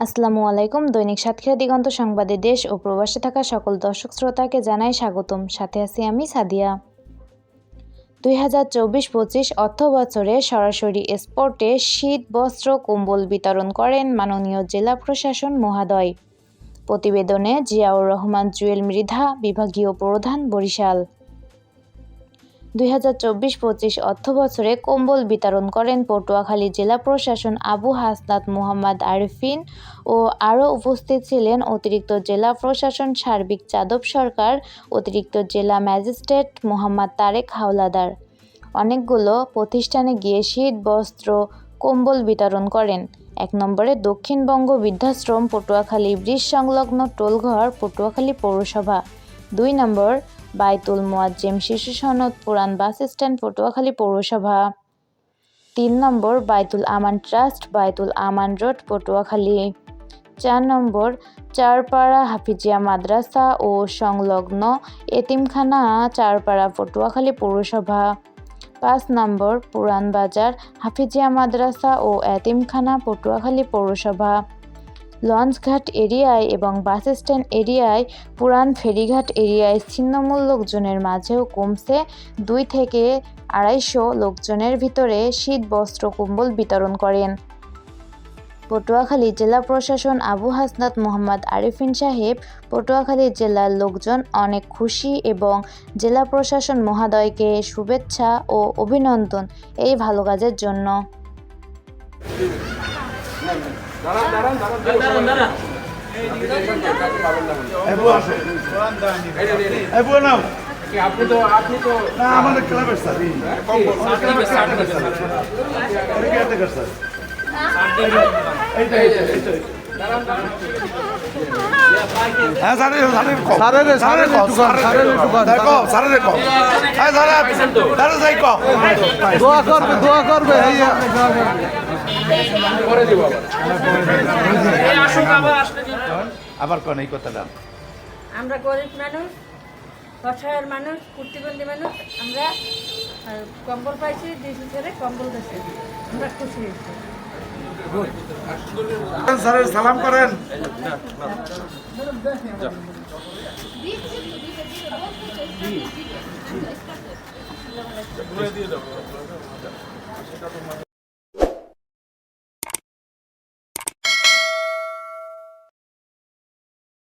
আসসালামু আলাইকুম। দৈনিক সাতক্ষীরা দিগন্ত সংবাদে দেশ ও প্রবাসে থাকা সকল দর্শক শ্রোতাকে জানাই স্বাগতম। সাথে আছি আমি সাদিয়া। দুই হাজার চব্বিশ পঁচিশ অর্থ বছরে সরাসরি স্পোর্টে শীত, বস্ত্র, কম্বল বিতরণ করেন মাননীয় জেলা প্রশাসন মহাদয়। প্রতিবেদনে জিয়াউর রহমান, জুয়েল মৃধা, বিভাগীয় প্রধান বরিশাল। দুই হাজার চব্বিশ পঁচিশ কম্বল বিতরণ করেন পটুয়াখালী জেলা প্রশাসন আবু হাসনাত মোহাম্মদ আরিফিন ও আরও উপস্থিত ছিলেন অতিরিক্ত জেলা প্রশাসন সার্বিক যাদব সরকার, অতিরিক্ত জেলা ম্যাজিস্ট্রেট মোহাম্মদ তারেক হাওলাদার। অনেকগুলো প্রতিষ্ঠানে গিয়ে শীত, বস্ত্র, কম্বল বিতরণ করেন। এক নম্বরে দক্ষিণবঙ্গ বৃদ্ধাশ্রম, পটুয়াখালী ব্রিজ সংলগ্ন টোলঘর, পটুয়াখালী পৌরসভা। দুই নম্বর বাইতুল মোয়াজ্জেম শিশু সনদ, পুরান বাস স্ট্যান্ড, পটুয়াখালী পৌরসভা। তিন নম্বর, বাইতুল আমান ট্রাস্ট, বাইতুল আমান রোড, পটুয়াখালী। চার নম্বর, চারপাড়া হাফিজিয়া মাদ্রাসা ও সংলগ্ন এতিমখানা, চারপাড়া পটুয়াখালী পৌরসভা। পাঁচ নম্বর, পুরান বাজার, হাফিজিয়া মাদ্রাসা ও এতিমখানা, পটুয়াখালী পৌরসভা। লঞ্চঘাট এরিয়ায় এবং বাস স্ট্যান্ড এরিয়ায়, পুরান ফেরিঘাট এরিয়ায় ছিন্নমূল লোকজনের মাঝেও কমছে দুই থেকে আড়াইশো লোকজনের ভিতরে শীত, বস্ত্র, কম্বল বিতরণ করেন। পটুয়াখালী জেলা প্রশাসন আবু হাসনাত মোহাম্মদ আরিফিন সাহেব, পটুয়াখালী জেলার লোকজন অনেক খুশি এবং জেলা প্রশাসন মহাদয়কে শুভেচ্ছা ও অভিনন্দন এই ভালো কাজের জন্য। আপনি তো আপনি তো না আমাদের ক্লাবের স্যার। স্যার এইটা এইটা এইটা হ্যাঁ স্যারের স্যারের স্যারের স্যারের কম, স্যারের দেখো হ্যাঁ স্যার। স্যারের যাই কম। দোয়া করবে দোয়া করবে। আবার কোন এই কথাটা আমরা গরিব মানুষ অসহায়ের মানুষ প্রতিবন্ধী মানুষ আমরা কম্বল পাইছি দিয়েছি ছেড়ে কম্বল দিয়েছে। আমরা খুশি হয়েছি। স্যারের সালাম করেন।